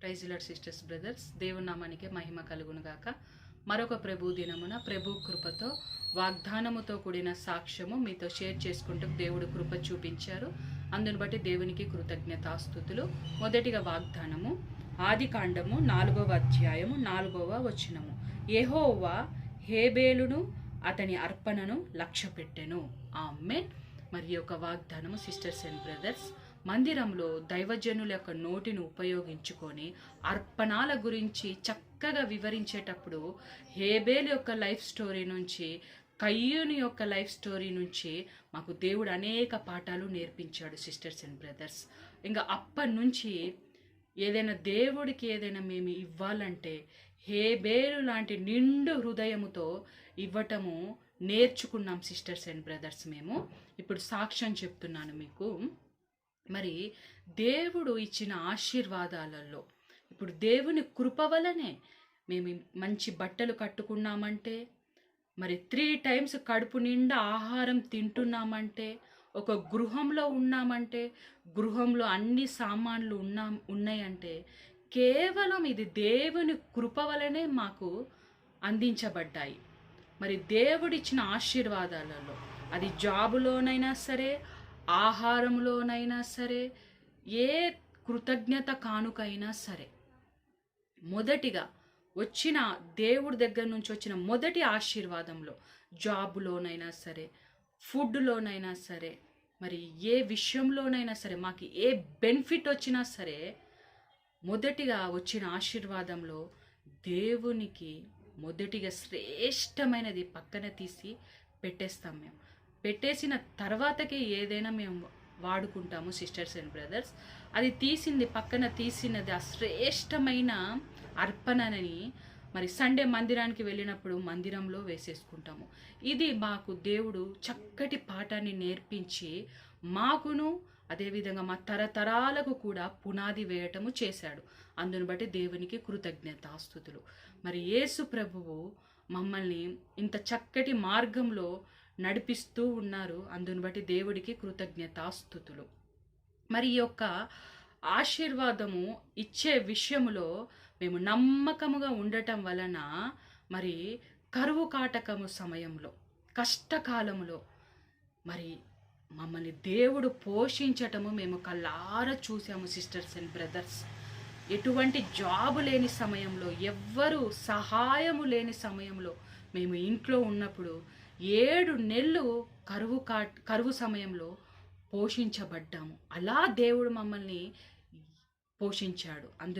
Praise Lord sisters brothers దేవునామానికి మహిమ కలుగును గాక. మరొక ప్రభు దినమున ప్రభు కృపతో వాగ్దానముతో కూడిన సాక్ష్యము మీతో షేర్ చేసుకుంటూ దేవుడు కృప చూపించారు. అందును బట్టి దేవునికి కృతజ్ఞతాస్థుతులు మొదటిగా వాగ్దానము ఆది కాండము నాలుగవ అధ్యాయము నాలుగవ వచనము. ఏహోవా హేబేలును అతని అర్పణను లక్ష్య పెట్టెను ఆమె మరి యొక్క వాగ్దానము సిస్టర్స్ అండ్ బ్రదర్స్ మందిరంలో దైవజనుల యొక్క నోటిని ఉపయోగించుకొని అర్పణాల గురించి చక్కగా వివరించేటప్పుడు హేబేల్ యొక్క లైఫ్ స్టోరీ నుంచి కయ్యూని యొక్క లైఫ్ స్టోరీ నుంచి మాకు దేవుడు అనేక పాఠాలు నేర్పించాడు సిస్టర్స్ అండ్ బ్రదర్స్. ఇంకా అప్పటి నుంచి ఏదైనా దేవుడికి ఏదైనా మేము ఇవ్వాలంటే హేబేలు లాంటి నిండు హృదయముతో ఇవ్వటము నేర్చుకున్నాం సిస్టర్స్ అండ్ బ్రదర్స్ మేము. ఇప్పుడు సాక్ష్యం చెప్తున్నాను మీకు. మరి దేవుడు ఇచ్చిన ఆశీర్వాదాలలో ఇప్పుడు దేవుని కృప వలనే మేము మంచి బట్టలు కట్టుకున్నామంటే మరి త్రీ టైమ్స్ కడుపు నిండా ఆహారం తింటున్నామంటే ఒక గృహంలో ఉన్నామంటే గృహంలో అన్ని సామాన్లు ఉన్నా ఉన్నాయంటే కేవలం ఇది దేవుని కృప వలనే మాకు అందించబడ్డాయి. మరి దేవుడిచ్చిన ఆశీర్వాదాలలో అది జాబులోనైనా సరే ఆహారంలోనైనా సరే ఏ కృతజ్ఞత కానుకైనా సరే. మొదటిగా వచ్చిన దేవుడి దగ్గర నుంచి వచ్చిన మొదటి ఆశీర్వాదంలో జాబ్లోనైనా సరే ఫుడ్లోనైనా సరే మరి ఏ విషయంలోనైనా సరే మాకు ఏ బెనిఫిట్ వచ్చినా సరే మొదటిగా వచ్చిన ఆశీర్వాదంలో దేవునికి మొదటిగా శ్రేష్టమైనది పక్కన తీసి పెట్టేస్తాం మేము. పెట్టేసిన తర్వాతకే ఏదైనా మేము వాడుకుంటాము సిస్టర్స్ అండ్ బ్రదర్స్ అది తీసింది పక్కన తీసినది ఆ శ్రేష్టమైన అర్పణని మరి సండే మందిరానికి వెళ్ళినప్పుడు మందిరంలో వేసేసుకుంటాము. ఇది మాకు దేవుడు చక్కటి పాఠాన్ని నేర్పించి మాకును అదేవిధంగా మా తరతరాలకు కూడా పునాది వేయటము చేశాడు. అందును బట్టి దేవునికి కృతజ్ఞతాస్థుతులు. మరి యేసు ప్రభువు మమ్మల్ని ఇంత చక్కటి మార్గంలో నడిపిస్తూ ఉన్నారు. అందును బట్టి దేవుడికి కృతజ్ఞతాస్థుతులు. మరి ఈ యొక్క ఆశీర్వాదము ఇచ్చే విషయములో మేము నమ్మకముగా ఉండటం వలన మరి కరువు కాటకము సమయంలో కష్టకాలములో మరి మమ్మల్ని దేవుడు పోషించటము మేము కళ్ళార చూసాము సిస్టర్స్ అండ్ బ్రదర్స్. ఎటువంటి జాబు లేని సమయంలో ఎవ్వరు సహాయము లేని సమయంలో మేము ఇంట్లో ఉన్నప్పుడు ఏడు నెలలు కరువు కా కరువు సమయంలో పోషించబడ్డాము. అలా దేవుడు మమ్మల్ని పోషించాడు. అందు